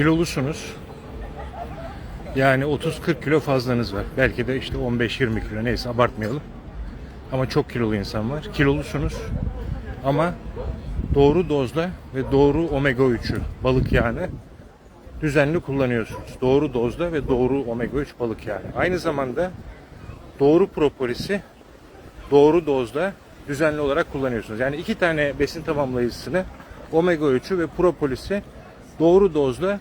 kilolusunuz. Yani 30-40 kilo fazlanız var. Belki de işte 15-20 kilo neyse abartmayalım. Ama çok kilolu insan var. Kilolusunuz ama doğru dozda ve doğru omega 3'ü balık yağını düzenli kullanıyorsunuz. Doğru dozda ve doğru omega 3 balık yağını. Aynı zamanda doğru propolisi doğru dozda düzenli olarak kullanıyorsunuz. Yani iki tane besin tamamlayıcısını omega 3'ü ve propolisi doğru dozda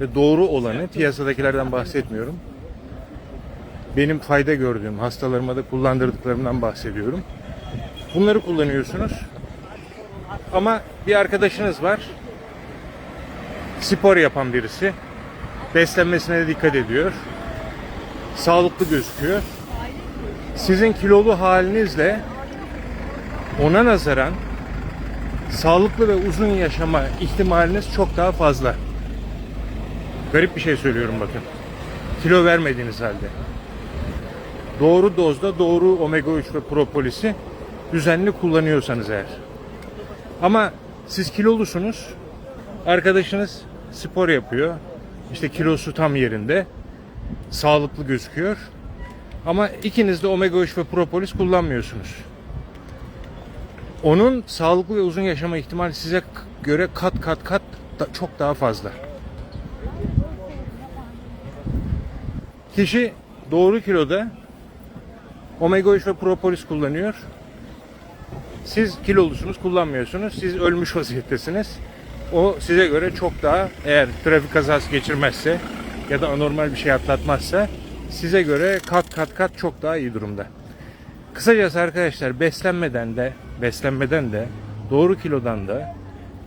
ve doğru olanı piyasadakilerden bahsetmiyorum. Benim fayda gördüğüm hastalarıma da kullandırdıklarımdan bahsediyorum. Bunları kullanıyorsunuz. Ama bir arkadaşınız var. Spor yapan birisi. Beslenmesine de dikkat ediyor. Sağlıklı gözüküyor. Sizin kilolu halinizle ona nazaran sağlıklı ve uzun yaşama ihtimaliniz çok daha fazla. Garip bir şey söylüyorum bakın. Kilo vermediğiniz halde. Doğru dozda doğru omega 3 ve propolisi düzenli kullanıyorsanız eğer. Ama siz kilolusunuz. Arkadaşınız spor yapıyor. İşte kilosu tam yerinde. Sağlıklı gözüküyor. Ama ikiniz de omega 3 ve propolis kullanmıyorsunuz. Onun sağlıklı ve uzun yaşama ihtimali size göre kat kat kat da- çok daha fazla. Kişi doğru kiloda omega 3 ve propolis kullanıyor. Siz kilolusunuz, kullanmıyorsunuz. Siz ölmüş vaziyettesiniz. O size göre çok daha eğer trafik kazası geçirmezse ya da anormal bir şey atlatmazsa size göre kat kat kat çok daha iyi durumda. Kısacası arkadaşlar beslenmeden de beslenmeden de doğru kilodan da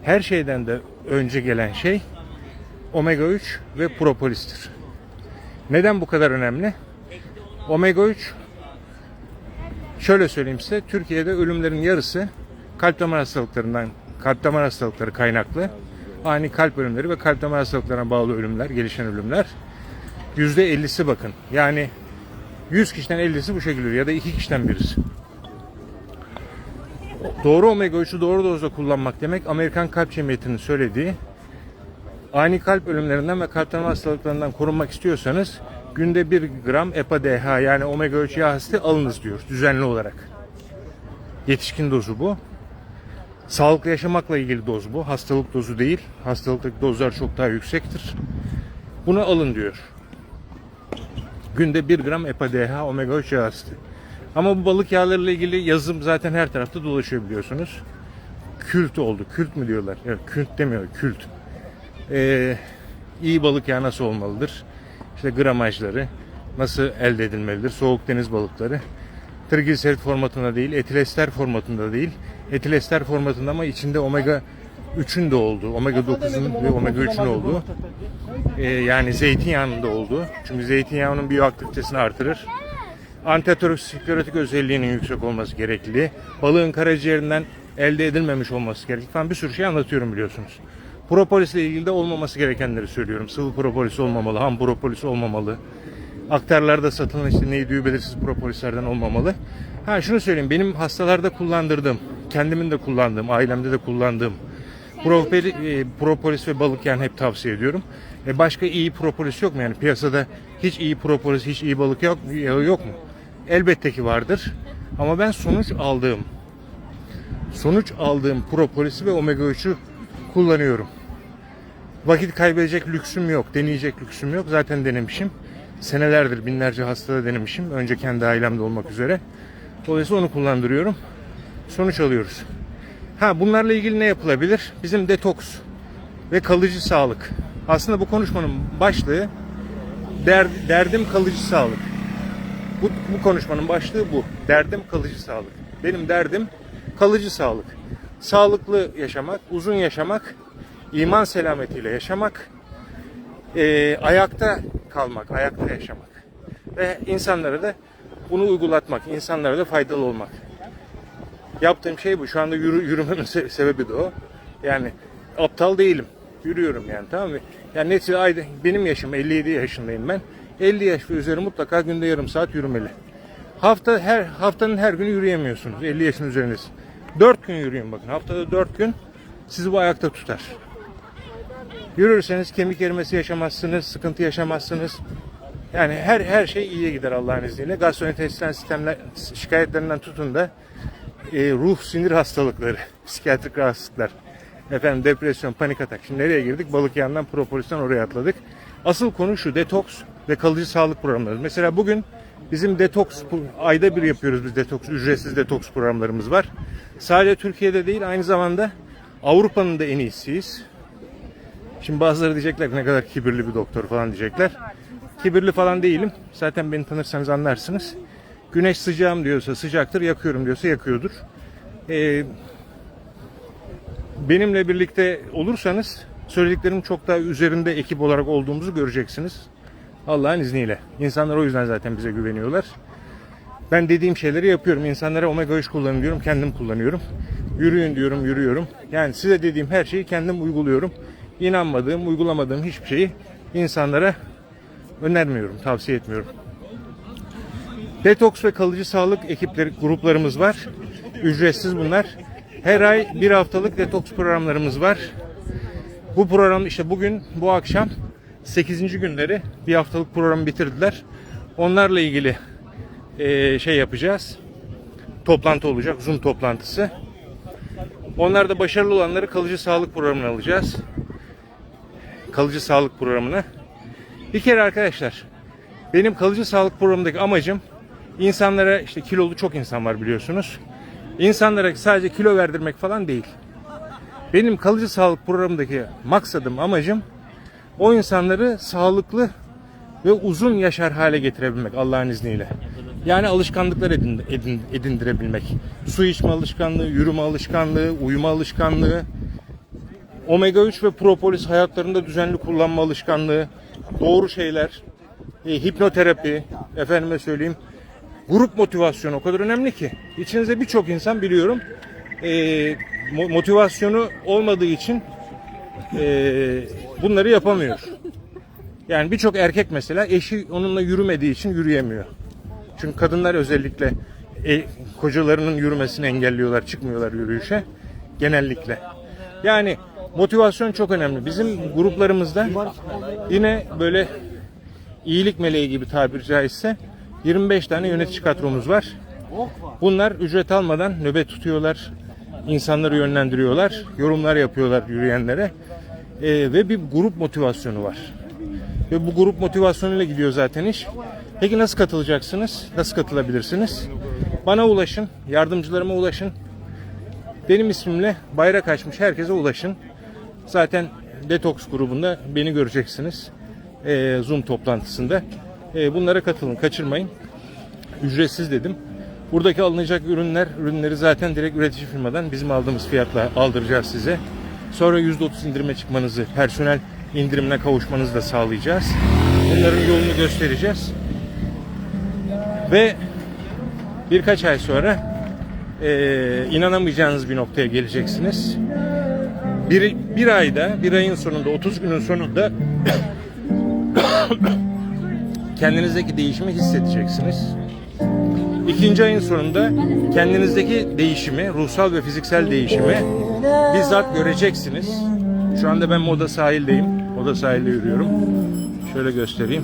her şeyden de önce gelen şey omega 3 ve propolistir. Neden bu kadar önemli? Omega 3 şöyle söyleyeyim size Türkiye'de ölümlerin yarısı kalp damar hastalıklarından kalp damar hastalıkları kaynaklı ani kalp ölümleri ve kalp damar hastalıklarına bağlı ölümler, gelişen ölümler %50'si bakın. Yani 100 kişiden 50'si bu şekilde ya da 2 kişiden birisi. Doğru omega 3'ü doğru dozda kullanmak demek Amerikan Kalp Cemiyeti'nin söylediği ani kalp ölümlerinden ve kalp damar hastalıklarından korunmak istiyorsanız günde 1 gram EPA-DH yani omega 3 yağ asidi alınız diyor düzenli olarak. Yetişkin dozu bu. Sağlıklı yaşamakla ilgili doz bu. Hastalık dozu değil. Hastalıktaki dozlar çok daha yüksektir. Bunu alın diyor. Günde 1 gram EPA-DH omega 3 yağ asidi. Ama bu balık yağlarıyla ilgili yazım zaten her tarafta dolaşıyor biliyorsunuz. Kült oldu. Kült mü diyorlar? Evet, kült demiyor. Kült. Ee, iyi balık yağı nasıl olmalıdır? İşte gramajları nasıl elde edilmelidir? Soğuk deniz balıkları. Trigliserit formatında değil, etilester formatında değil. Etilester formatında ama içinde omega 3'ün de olduğu, omega 9'un ve omega 3'ün olduğu. Ee, yani zeytinyağının da olduğu. Çünkü zeytinyağının biyoaktivitesini artırır. Antitoksik özelliğinin yüksek olması gerekli. Balığın karaciğerinden elde edilmemiş olması gerekli falan bir sürü şey anlatıyorum biliyorsunuz. Propolisle ilgili de olmaması gerekenleri söylüyorum. Sıvı propolis olmamalı, ham propolis olmamalı. Aktarlarda satılan işte neydi belirsiz propolislerden olmamalı. Ha şunu söyleyeyim benim hastalarda kullandırdığım, kendimin de kullandığım, ailemde de kullandığım propoli, e, propolis ve balık yani hep tavsiye ediyorum. E başka iyi propolis yok mu yani piyasada hiç iyi propolis, hiç iyi balık yok, yok mu? Elbette ki vardır. Ama ben sonuç aldığım sonuç aldığım propolisi ve omega 3'ü kullanıyorum. Vakit kaybedecek lüksüm yok, deneyecek lüksüm yok. Zaten denemişim. Senelerdir binlerce hastada denemişim. Önce kendi ailemde olmak üzere. Dolayısıyla onu kullandırıyorum. Sonuç alıyoruz. Ha bunlarla ilgili ne yapılabilir? Bizim detoks ve kalıcı sağlık. Aslında bu konuşmanın başlığı der, derdim kalıcı sağlık. Bu, bu konuşmanın başlığı bu. Derdim kalıcı sağlık. Benim derdim kalıcı sağlık. Sağlıklı yaşamak, uzun yaşamak, iman selametiyle yaşamak, eee, ayakta kalmak, ayakta yaşamak. Ve insanlara da bunu uygulatmak, insanlara da faydalı olmak. Yaptığım şey bu. Şu anda yürü, yürümemin se- sebebi de o. Yani aptal değilim. Yürüyorum yani tamam mı? Yani neticede ayda, benim yaşım 57 yaşındayım ben. 50 yaş ve üzeri mutlaka günde yarım saat yürümeli. Hafta her haftanın her günü yürüyemiyorsunuz. 50 yaşın üzerindesin. 4 gün yürüyün bakın. Haftada 4 gün sizi bu ayakta tutar. Yürürseniz kemik erimesi yaşamazsınız, sıkıntı yaşamazsınız. Yani her her şey iyiye gider Allah'ın izniyle. Gastrointestinal sistemler şikayetlerinden tutun da e, ruh sinir hastalıkları, psikiyatrik rahatsızlıklar, efendim depresyon, panik atak. Şimdi nereye girdik? Balık yanından propolistan oraya atladık. Asıl konu şu detoks ve kalıcı sağlık programları. Mesela bugün bizim detoks ayda bir yapıyoruz biz detoks ücretsiz detoks programlarımız var. Sadece Türkiye'de değil aynı zamanda Avrupa'nın da en iyisiyiz. Şimdi bazıları diyecekler ne kadar kibirli bir doktor falan diyecekler. Kibirli falan değilim. Zaten beni tanırsanız anlarsınız. Güneş sıcağım diyorsa sıcaktır, yakıyorum diyorsa yakıyordur. Ee, benimle birlikte olursanız söylediklerim çok daha üzerinde ekip olarak olduğumuzu göreceksiniz. Allah'ın izniyle. İnsanlar o yüzden zaten bize güveniyorlar. Ben dediğim şeyleri yapıyorum. İnsanlara omega 3 kullanın diyorum, kendim kullanıyorum. Yürüyün diyorum, yürüyorum. Yani size dediğim her şeyi kendim uyguluyorum. İnanmadığım, uygulamadığım hiçbir şeyi insanlara önermiyorum, tavsiye etmiyorum. Detoks ve kalıcı sağlık ekipleri, gruplarımız var. Ücretsiz bunlar. Her ay bir haftalık detoks programlarımız var. Bu program işte bugün, bu akşam 8. günleri bir haftalık programı bitirdiler. Onlarla ilgili eee, şey yapacağız. Toplantı olacak, Zoom toplantısı. Onlar da başarılı olanları kalıcı sağlık programına alacağız. Kalıcı sağlık programına. Bir kere arkadaşlar, benim kalıcı sağlık programındaki amacım insanlara işte kilolu çok insan var biliyorsunuz. İnsanlara sadece kilo verdirmek falan değil. Benim kalıcı sağlık programındaki maksadım, amacım o insanları sağlıklı ve uzun yaşar hale getirebilmek Allah'ın izniyle. Yani alışkanlıklar edin, edin- edindirebilmek. Su içme alışkanlığı, yürüme alışkanlığı, uyuma alışkanlığı, omega 3 ve propolis hayatlarında düzenli kullanma alışkanlığı, doğru şeyler, e, hipnoterapi, efendime söyleyeyim, grup motivasyonu o kadar önemli ki. İçinizde birçok insan biliyorum e, motivasyonu olmadığı için e, bunları yapamıyor. Yani birçok erkek mesela eşi onunla yürümediği için yürüyemiyor. Çünkü kadınlar özellikle e, kocalarının yürümesini engelliyorlar, çıkmıyorlar yürüyüşe genellikle. Yani motivasyon çok önemli. Bizim gruplarımızda yine böyle iyilik meleği gibi tabiri caizse 25 tane yönetici kadromuz var. Bunlar ücret almadan nöbet tutuyorlar, insanları yönlendiriyorlar, yorumlar yapıyorlar yürüyenlere Ee, ve bir grup motivasyonu var. Ve bu grup motivasyonuyla gidiyor zaten iş. Peki nasıl katılacaksınız? Nasıl katılabilirsiniz? Bana ulaşın, yardımcılarıma ulaşın. Benim ismimle bayrak açmış herkese ulaşın. Zaten Detox grubunda beni göreceksiniz. Ee, Zoom toplantısında. Ee, bunlara katılın, kaçırmayın. Ücretsiz dedim. Buradaki alınacak ürünler, ürünleri zaten direkt üretici firmadan bizim aldığımız fiyatla aldıracağız size. Sonra %30 indirime çıkmanızı, personel indirimine kavuşmanızı da sağlayacağız. Bunların yolunu göstereceğiz. Ve birkaç ay sonra eee, inanamayacağınız bir noktaya geleceksiniz. Bir, bir ayda, bir ayın sonunda, 30 günün sonunda kendinizdeki değişimi hissedeceksiniz. İkinci ayın sonunda kendinizdeki değişimi, ruhsal ve fiziksel değişimi bizzat göreceksiniz. Şu anda ben Moda sahildeyim. Moda sahilde yürüyorum. Şöyle göstereyim.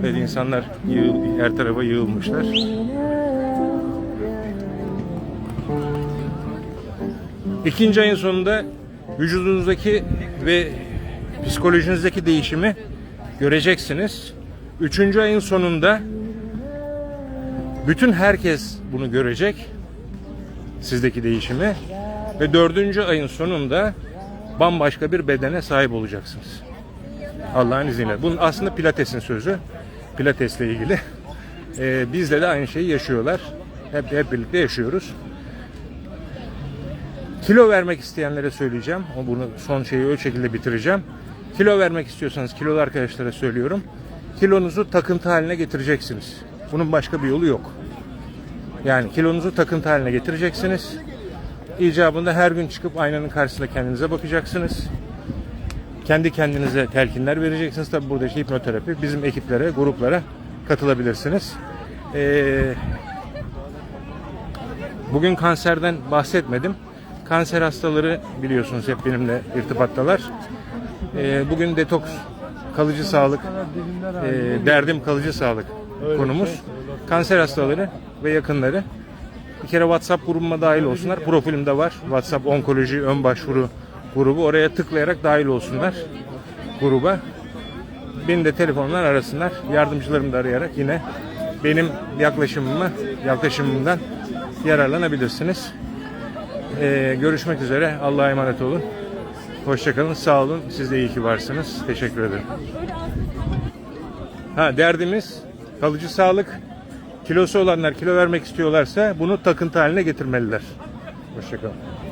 Evet insanlar yığıl, her tarafa yığılmışlar. İkinci ayın sonunda vücudunuzdaki ve psikolojinizdeki değişimi göreceksiniz. Üçüncü ayın sonunda bütün herkes bunu görecek. Sizdeki değişimi. Ve dördüncü ayın sonunda bambaşka bir bedene sahip olacaksınız. Allah'ın izniyle. Bunun aslında Pilates'in sözü. Pilates'le ilgili. Ee, bizde de aynı şeyi yaşıyorlar. Hep, hep birlikte yaşıyoruz. Kilo vermek isteyenlere söyleyeceğim. O bunu son şeyi o şekilde bitireceğim. Kilo vermek istiyorsanız kilolu arkadaşlara söylüyorum. Kilonuzu takıntı haline getireceksiniz. Bunun başka bir yolu yok. Yani kilonuzu takıntı haline getireceksiniz. İcabında her gün çıkıp aynanın karşısında kendinize bakacaksınız. Kendi kendinize telkinler vereceksiniz. Tabi burada işte hipnoterapi bizim ekiplere, gruplara katılabilirsiniz. Ee, bugün kanserden bahsetmedim. Kanser hastaları biliyorsunuz hep benimle irtibattalar. Ee, bugün detoks, kalıcı sağlık, e, derdim kalıcı sağlık konumuz. Kanser hastaları ve yakınları. Bir kere WhatsApp grubuma dahil olsunlar. Profilimde var. WhatsApp Onkoloji Ön Başvuru grubu. Oraya tıklayarak dahil olsunlar gruba. Beni de telefonlar arasınlar. Yardımcılarımı da arayarak yine benim yaklaşımımı, yaklaşımımdan yararlanabilirsiniz. Ee, görüşmek üzere. Allah'a emanet olun. Hoşçakalın. Sağ olun. Siz de iyi ki varsınız. Teşekkür ederim. Ha derdimiz kalıcı sağlık. Kilosu olanlar kilo vermek istiyorlarsa bunu takıntı haline getirmeliler. Hoşçakalın.